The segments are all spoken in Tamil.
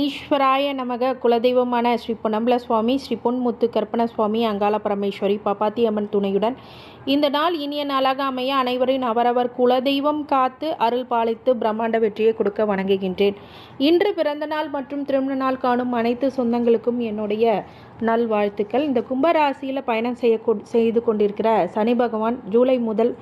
ஈஸ்வராய நமக குலதெய்வமான ஸ்ரீ பொன்னம்பல சுவாமி ஸ்ரீ பொன்முத்து கற்பன சுவாமி அங்காள பரமேஸ்வரி பப்பாத்தி அம்மன் துணையுடன் இந்த நாள் இனிய நாளாக அமைய அனைவரின் அவரவர் குலதெய்வம் காத்து அருள் பாலித்து பிரம்மாண்ட வெற்றியை கொடுக்க வணங்குகின்றேன். இன்று பிறந்த நாள் மற்றும் திருமண நாள் காணும் அனைத்து சொந்தங்களுக்கும் என்னுடைய நல்வாழ்த்துக்கள். இந்த கும்பராசியில் பயணம் செய்ய செய்து கொண்டிருக்கிற சனி பகவான் ஜூலை முதல்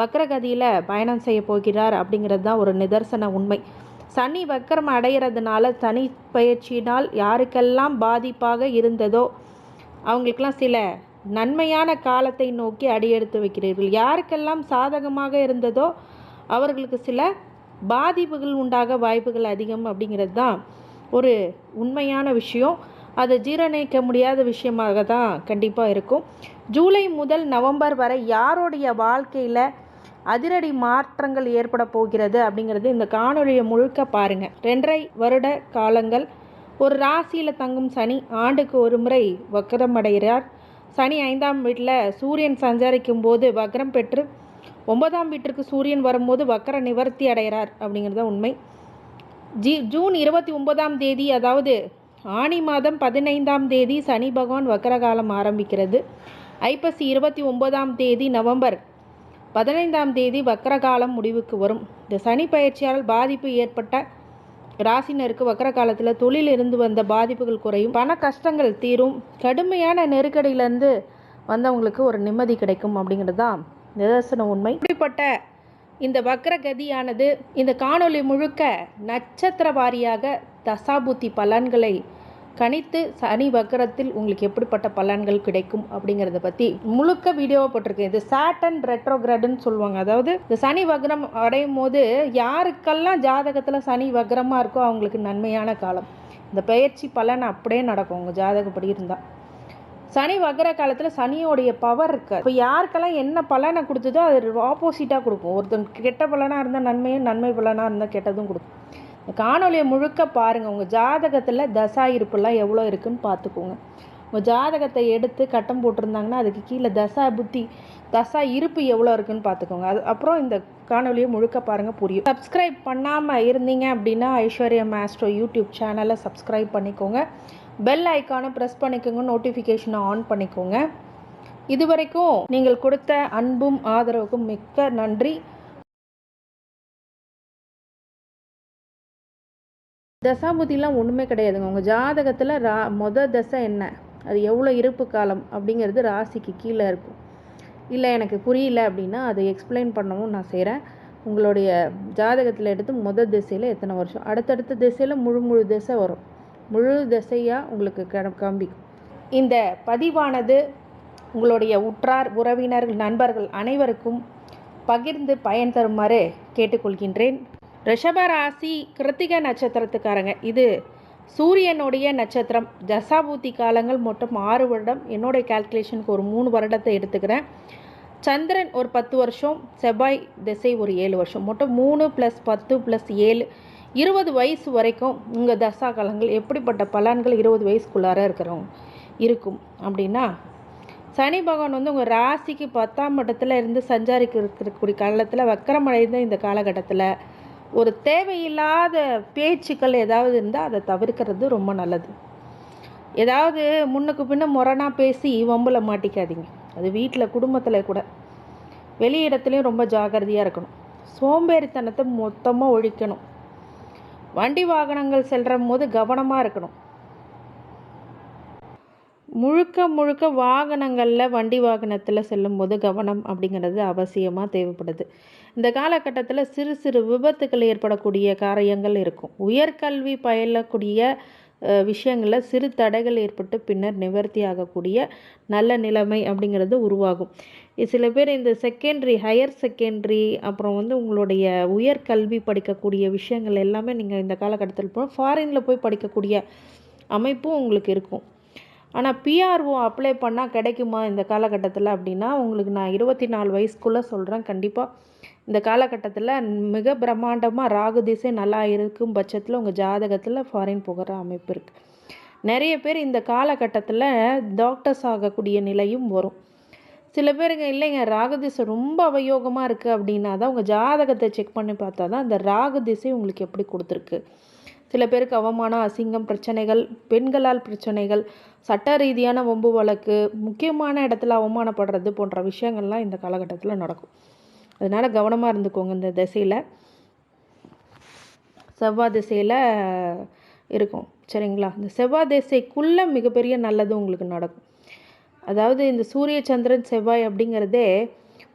வக்ரகதியில் பயணம் செய்ய போகிறார் அப்படிங்கிறது தான் ஒரு நிதர்சன உண்மை. சனி வக்கரம் அடைகிறதுனால சனி பயிற்சியினால் யாருக்கெல்லாம் பாதிப்பாக இருந்ததோ அவங்களுக்கெல்லாம் சில நன்மையான காலத்தை நோக்கி அடியெடுத்து வைக்கிறீர்கள். யாருக்கெல்லாம் சாதகமாக இருந்ததோ அவர்களுக்கு சில பாதிப்புகள் உண்டாக வாய்ப்புகள் அதிகம் அப்படிங்கிறது தான் ஒரு உண்மையான விஷயம். அதை ஜீரணிக்க முடியாத விஷயமாக தான் கண்டிப்பாக இருக்கும். ஜூலை முதல் நவம்பர் வரை யாருடைய வாழ்க்கையில் அதிரடி மாற்றங்கள் ஏற்பட போகிறது அப்படிங்கிறது இந்த காணொலியை முழுக்க பாருங்கள் ரெண்டரை வருட காலங்கள் ஒரு ராசியில் தங்கும் சனி ஆண்டுக்கு ஒரு முறை வக்கரம் அடைகிறார். சனி ஐந்தாம் வீட்டில் சூரியன் சஞ்சரிக்கும் போது வக்ரம் பெற்று ஒன்பதாம் வீட்டிற்கு சூரியன் வரும்போது வக்கர நிவர்த்தி அடைகிறார் அப்படிங்கிறது உண்மை. ஜி ஜூன் இருபத்தி ஒன்பதாம் தேதி அதாவது ஆணி மாதம் பதினைந்தாம் தேதி சனி பகவான் வக்கரகாலம் ஆரம்பிக்கிறது. ஐப்பசி இருபத்தி ஒன்பதாம் தேதி நவம்பர் பதினைந்தாம் தேதி வக்கரகாலம் முடிவுக்கு வரும். இந்த சனி பயிற்சியால் பாதிப்பு ஏற்பட்ட ராசினருக்கு வக்கர காலத்தில் தொழில் இருந்து வந்த பாதிப்புகள் குறையும். பண கஷ்டங்கள் தீரும். கடுமையான நெருக்கடியிலேருந்து வந்தவங்களுக்கு ஒரு நிம்மதி கிடைக்கும் அப்படிங்கிறது தான் நிதர்சன உண்மை. இப்படிப்பட்ட இந்த வக்ரகதியானது இந்த காணொளி முழுக்க நட்சத்திர வாரியாக தசாபுத்தி பலன்களை கணித்து சனி வக்கரத்தில் உங்களுக்கு எப்படிப்பட்ட பலன்கள் கிடைக்கும் அப்படிங்கிறத பற்றி முழுக்க வீடியோவை போட்டிருக்கேன். இது சாட்டன் ரெட்ரோகிரடுன்னு சொல்லுவாங்க. அதாவது இந்த சனி வக்ரம் அடையும் போது யாருக்கெல்லாம் ஜாதகத்தில் சனி வக்ரமாக இருக்கோ அவங்களுக்கு நன்மையான காலம். இந்த பயிற்சி பலன் அப்படியே நடக்கும் உங்கள் ஜாதகப்படி இருந்தால் சனி வக்ர காலத்தில் சனியோடைய பவர் இருக்கு. இப்போ யாருக்கெல்லாம் என்ன பலனை கொடுத்ததோ அது ஆப்போசிட்டாக கொடுக்கும். ஒருத்தன் கெட்ட பலனாக இருந்தால் நன்மையும் நன்மை பலனாக இருந்தால் கெட்டதும் கொடுக்கும். காணொலியை முழுக்க பாருங்கள் உங்கள் ஜாதகத்தில் தசா இருப்பெல்லாம் எவ்வளோ இருக்குன்னு பார்த்துக்கோங்க. உங்கள் ஜாதகத்தை எடுத்து கட்டம் போட்டிருந்தாங்கன்னா அதுக்கு கீழே தசா புத்தி தசா இருப்பு எவ்வளோ இருக்குன்னு பார்த்துக்கோங்க. அது அப்புறம் இந்த காணொலியை முழுக்க பாருங்கள் புரியும். சப்ஸ்கிரைப் பண்ணாமல் இருந்தீங்க அப்படின்னா ஐஸ்வர்யா மேஸ்ட்ரோ யூடியூப் சேனலை சப்ஸ்கிரைப் பண்ணிக்கோங்க. பெல் ஐக்கானை ப்ரெஸ் பண்ணிக்கோங்க நோட்டிஃபிகேஷனை ஆன் பண்ணிக்கோங்க. இது வரைக்கும் நீங்கள் கொடுத்த அன்பும் ஆதரவுக்கும் மிக்க நன்றி. தசாபுத்திலாம் ஒன்றுமே கிடையாதுங்க. உங்கள் ஜாதகத்தில் ரா மொத தசை என்ன? அது எவ்வளோ இருப்பு காலம்? அப்படிங்கிறது ராசிக்கு கீழே இருக்கும். இல்லை எனக்கு புரியல அப்படின்னா அதை எக்ஸ்பிளைன் பண்ணவும் நான் செய்கிறேன் உங்களுடைய ஜாதகத்தில் எடுத்து மொதல் திசையில் எத்தனை வருஷம்? அடுத்தடுத்த திசையில் முழு முழு திசை வரும். முழு திசையாக உங்களுக்கு க காண்பிக்கும் இந்த பதிவானது உங்களுடைய உற்றார் உறவினர்கள் நண்பர்கள் அனைவருக்கும் பகிர்ந்து பயன் தருமாறு கேட்டுக்கொள்கின்றேன். ரிஷப ராசி நட்சத்திரத்துக்காரங்க. இது சூரியனுடைய நட்சத்திரம். தசாபூத்தி காலங்கள் மொத்தம் ஆறு வருடம். என்னுடைய கால்குலேஷனுக்கு ஒரு மூணு வருடத்தை எடுத்துக்கிறேன். சந்திரன் ஒரு பத்து வருஷம். செவ்வாய் திசை ஒரு ஏழு வருஷம். மொத்தம் மூணு ப்ளஸ் பத்து ப்ளஸ் ஏழு. இருபது வயசு வரைக்கும் உங்கள் தசா காலங்கள் எப்படிப்பட்ட பலன்கள் இருபது வயசுக்குள்ளார இருக்கிறவங்க இருக்கும் அப்படின்னா சனி பகவான் வந்து உங்கள் ராசிக்கு பத்தாம் இடத்துல இருந்து சஞ்சாரிக்க இருக்கக்கூடிய காலத்தில் வக்கரமடைந்த இந்த காலகட்டத்தில் ஒரு தேவையில்லாத பேச்சுக்கள் ஏதாவது இருந்தால் அதை தவிர்க்கிறது ரொம்ப நல்லது. ஏதாவது முன்னுக்கு பின்ன முரணாக பேசி வம்பில் மாட்டிக்காதீங்க. அது வீட்டில் குடும்பத்தில் கூட. வெளியிடத்துலையும் ரொம்ப ஜாகிரதையாக இருக்கணும். சோம்பேறித்தனத்தை மொத்தமாக ஒழிக்கணும். வண்டி வாகனங்கள் செல்கிற போது கவனமாக இருக்கணும். முழுக்க முழுக்க வாகனங்களில் வண்டி வாகனத்தில் செல்லும்போது கவனம் அப்படிங்கிறது அவசியமாக தேவைப்படுது. இந்த காலகட்டத்தில் சிறு சிறு விபத்துக்கள் ஏற்படக்கூடிய காரியங்கள் இருக்கும். உயர்கல்வி பயிலக்கூடிய விஷயங்களில் சிறு தடைகள் ஏற்பட்டு பின்னர் நிவர்த்தி ஆகக்கூடிய நல்ல நிலைமை அப்படிங்கிறது உருவாகும். சில பேர் இந்த செகண்ட்ரி ஹையர் செகண்ட்ரி அப்புறம் வந்து உங்களுடைய உயர்கல்வி படிக்கக்கூடிய விஷயங்கள் எல்லாமே நீங்கள் இந்த காலகட்டத்தில் போய் ஃபாரினில் போய் படிக்கக்கூடிய அமைப்பும் உங்களுக்கு இருக்கும். ஆனால் பிஆர்ஓ அப்ளை பண்ணால் கிடைக்குமா இந்த காலகட்டத்தில் அப்படின்னா உங்களுக்கு நான் இருபத்தி நாலு வயசுக்குள்ளே சொல்கிறேன் கண்டிப்பாக இந்த காலகட்டத்தில் மிக பிரம்மாண்டமாக ராகு திசை நல்லா இருக்கும் பட்சத்தில் உங்கள் ஜாதகத்தில் ஃபாரின் போகிற அமைப்பு இருக்குது நிறைய பேர் இந்த காலகட்டத்தில் டாக்டர்ஸ் ஆகக்கூடிய நிலையும் வரும். சில பேருங்க இல்லைங்க ராகு திசை ரொம்ப அவயோகமாக இருக்குது அப்படின்னா தான் உங்கள் ஜாதகத்தை செக் பண்ணி பார்த்தா தான் அந்த ராகு திசை உங்களுக்கு எப்படி கொடுத்துருக்கு. சில பேருக்கு அவமானம் அசிங்கம் பிரச்சனைகள் பெண்களால் பிரச்சனைகள் சட்ட ரீதியான வம்பு வழக்கு முக்கியமான இடத்துல அவமானப்படுறது போன்ற விஷயங்கள்லாம் இந்த காலகட்டத்தில் நடக்கும். அதனால் கவனமாக இருந்துக்கோங்க இந்த திசையில். செவ்வாய் திசையில் இருக்கும். சரிங்களா? இந்த செவ்வாய் திசைக்குள்ளே மிகப்பெரிய நல்லது உங்களுக்கு நடக்கும். அதாவது இந்த சூரிய சந்திரன் செவ்வாய் அப்படிங்கிறதே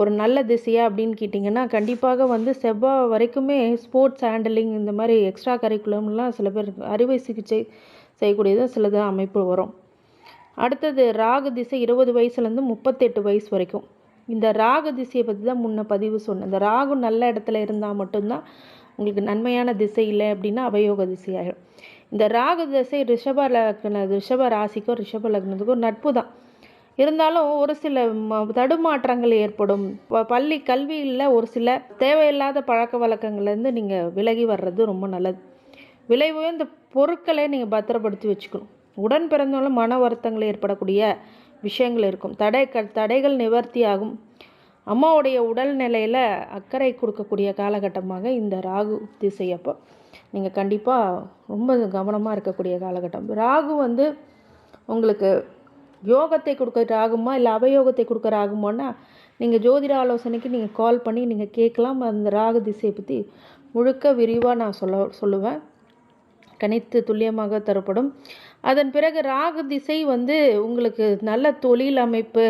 ஒரு நல்ல திசையா அப்படின்னு கேட்டிங்கன்னா கண்டிப்பாக வந்து செவ்வாய் வரைக்குமே ஸ்போர்ட்ஸ் ஹேண்டலிங் இந்த மாதிரி எக்ஸ்ட்ரா கரிக்குலம்லாம் சில பேர் அறுவை சிகிச்சை செய்யக்கூடியது சிலது அமைப்பு வரும். அடுத்தது ராகு திசை இருபது வயசுலேருந்து முப்பத்தெட்டு வயசு வரைக்கும். இந்த ராகு திசையை பற்றி தான் முன்ன பதிவு சொன்னேன். இந்த ராகு நல்ல இடத்துல இருந்தால் மட்டும்தான் உங்களுக்கு நன்மையான திசை இல்லை அப்படின்னா அவயோக திசையாகிடும் இந்த ராகு திசை ரிஷப லக்ன ரிஷப ராசிக்கோ ரிஷப லக்னத்துக்கோ நட்பு தான். இருந்தாலும் ஒரு சில ம தடுமாற்றங்கள் ஏற்படும். ப பள்ளி கல்வியில் ஒரு சில தேவையில்லாத பழக்க வழக்கங்கள்லேருந்து நீங்கள் விலகி வர்றது ரொம்ப நல்லது. விலை உயர்ந்த பொருட்களை நீங்கள் பத்திரப்படுத்தி வச்சுக்கணும். உடன் பிறந்தாலும் மன வருத்தங்கள் ஏற்படக்கூடிய விஷயங்கள் இருக்கும். தடை க தடைகள் நிவர்த்தியாகும். அம்மாவுடைய உடல்நிலையில் அக்கறை கொடுக்கக்கூடிய காலகட்டமாக இந்த ராகு திசை அப்போ நீங்கள் கண்டிப்பாக ரொம்ப கவனமாக இருக்கக்கூடிய காலகட்டம். ராகு வந்து உங்களுக்கு யோகத்தை கொடுக்க ராகுமா இல்லை அவயோகத்தை கொடுக்க ராகுமான்னா நீங்கள் ஜோதிட ஆலோசனைக்கு நீங்கள் கால் பண்ணி நீங்கள் கேட்கலாம். அந்த ராகு திசையை பற்றி முழுக்க விரிவாக நான் சொல்ல சொல்லுவேன். கணித்து துல்லியமாக தரப்படும். அதன் பிறகு ராகு திசை வந்து உங்களுக்கு நல்ல தொழில் அமைப்பு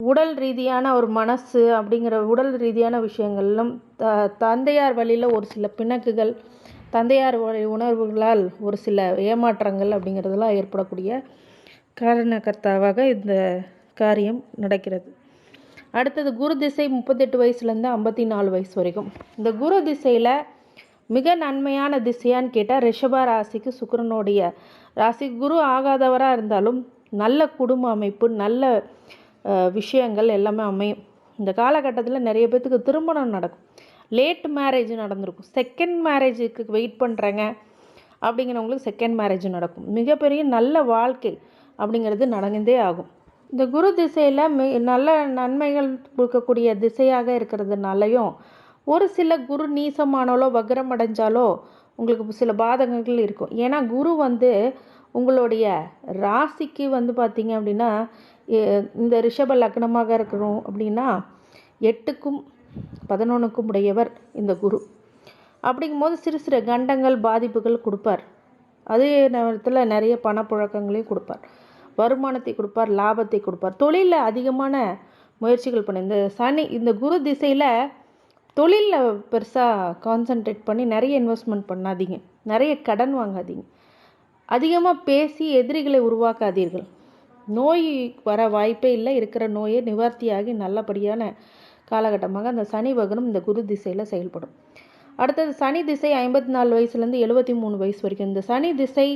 உடல் ரீதியான ஒரு மனசு அப்படிங்கிற உடல் ரீதியான விஷயங்களிலும் த தந்தையார் வழியில் ஒரு சில பிணக்குகள் தந்தையார் வழி உணர்வுகளால் ஒரு சில ஏமாற்றங்கள் அப்படிங்கிறதெல்லாம் ஏற்படக்கூடிய காரணகர்த்தாவாக இந்த காரியம் நடக்கிறது. அடுத்தது குரு திசை முப்பத்தெட்டு வயசுலேருந்து ஐம்பத்தி நாலு வயசு வரைக்கும். இந்த குரு திசையில் மிக நன்மையான திசையான்னு கேட்டால் ரிஷப ராசிக்கு சுக்கிரனுடைய ராசி. குரு ஆகாதவராக இருந்தாலும் நல்ல குடும்ப அமைப்பு நல்ல விஷயங்கள் எல்லாமே அமையும். இந்த காலகட்டத்தில் நிறைய பேர்த்துக்கு திருமணம் நடக்கும். லேட் மேரேஜ் நடந்திருக்கும். செகண்ட் மேரேஜுக்கு வெயிட் பண்ணுறேங்க அப்படிங்கிறவங்களுக்கு செகண்ட் மேரேஜ் நடக்கும். மிகப்பெரிய நல்ல வாழ்க்கை. அப்படிங்கிறது நடந்தே ஆகும். இந்த குரு திசையில் மி நல்ல நன்மைகள் கொடுக்கக்கூடிய திசையாக இருக்கிறதுனாலையும் ஒரு சில குரு நீசமானாலோ வக்ரம் அடைஞ்சாலோ உங்களுக்கு சில பாதகங்கள் இருக்கும். ஏன்னா குரு வந்து உங்களுடைய ராசிக்கு வந்து பார்த்திங்க அப்படின்னா இந்த ரிஷப லக்னமாக இருக்கிறோம் அப்படின்னா எட்டுக்கும் பதினொன்றுக்கும் உடையவர் இந்த குரு. அப்படிங்கும்போது சிறு சிறு கண்டங்கள் பாதிப்புகள் கொடுப்பார். அதே நேரத்தில் நிறைய பணப்புழக்கங்களையும் கொடுப்பார். வருமானத்தை கொடுப்பார் லாபத்தை கொடுப்பார். தொழிலில் அதிகமான முயற்சிகள் பண்ண இந்த சனி இந்த குரு திசையில் தொழிலில் பெருசாக கான்சென்ட்ரேட் பண்ணி நிறைய இன்வெஸ்ட்மெண்ட் பண்ணாதீங்க. நிறைய கடன் வாங்காதீங்க. அதிகமாக பேசி எதிரிகளை உருவாக்காதீர்கள். நோய் வர வாய்ப்பே இல்லை. இருக்கிற நோயை நிவர்த்தியாகி நல்லபடியான காலகட்டமாக அந்த சனி வகனம் இந்த குரு திசையில் செயல்படும். அடுத்தது சனி திசை ஐம்பத்தி நாலு வயசுலேருந்து எழுபத்தி மூணு வயசு வரைக்கும். இந்த சனி திசை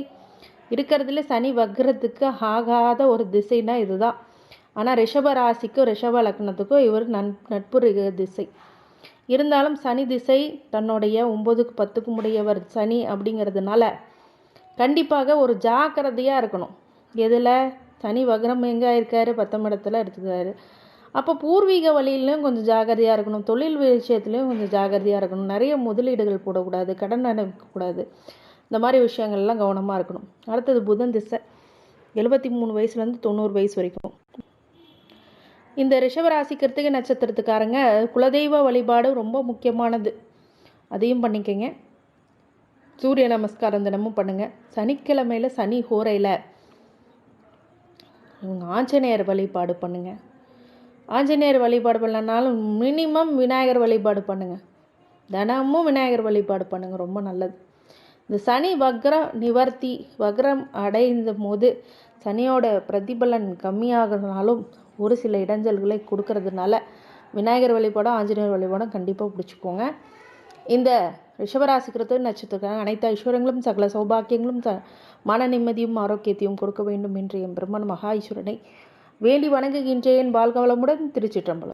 இருக்கிறதுல சனி வக்ரத்துக்கு ஆகாத ஒரு திசைனா இதுதான். ஆனால் ரிஷப ராசிக்கும் ரிஷப லக்னத்துக்கும் இவர் நன் நட்பு திசை. இருந்தாலும் சனி திசை தன்னுடைய ஒம்பதுக்கு பத்துக்கும் உடையவர் சனி அப்படிங்கிறதுனால கண்டிப்பாக ஒரு ஜாக்கிரதையாக இருக்கணும். எதில்? சனி வக்ரம் எங்கே இருக்காரு பத்தாம் இடத்துல எடுத்துக்கிறாரு. அப்போ பூர்வீக வழியிலையும் கொஞ்சம் ஜாகிரதையாக இருக்கணும். தொழில் விஷயத்துலையும் கொஞ்சம் ஜாக்கிரதையாக இருக்கணும். நிறைய முதலீடுகள் போடக்கூடாது. கடன் அனுப்பக்கூடாது இந்த மாதிரி விஷயங்கள்லாம் கவனமாக இருக்கணும். அடுத்தது புதன் திசை. எழுபத்தி மூணு வயசுலேருந்து தொண்ணூறு வயசு வரைக்கும். இந்த ரிஷபராசி கிருத்திகை நட்சத்திரத்துக்காரங்க குலதெய்வ வழிபாடு ரொம்ப முக்கியமானது. அதையும் பண்ணிக்கங்க. சூரிய நமஸ்காரம் தினமும் பண்ணுங்கள் சனிக்கிழமையில் சனி ஹோரையில் இவங்க ஆஞ்சநேயர் வழிபாடு பண்ணுங்கள் ஆஞ்சநேயர் வழிபாடு பண்ணலனாலும் மினிமம் விநாயகர் வழிபாடு பண்ணுங்கள் தினமும் விநாயகர் வழிபாடு பண்ணுங்கள் ரொம்ப நல்லது. இந்த சனி வக்ரம் நிவர்த்தி வக்ரம் அடைந்த போது சனியோட பிரதிபலன் கம்மியாகிறதுனாலும் ஒரு சில இடைஞ்சல்களை கொடுக்கறதுனால விநாயகர் வழிபாடும் ஆஞ்சநேயர் வழிபாடும் கண்டிப்பாக பிடிச்சிக்கோங்க. இந்த ரிஷபராசி கிருத்திகை அனைத்து ஐஸ்வரங்களும் சகல சௌபாக்கியங்களும் த மன நிம்மதியும் ஆரோக்கியத்தையும் கொடுக்க வேண்டும் என்று என் பிரம்மன் மகா ஈஸ்வரனை வேண்டி வணங்குகின்றேன். வாழ்க வளமுடன் திருச்சிற்றம்பலம்.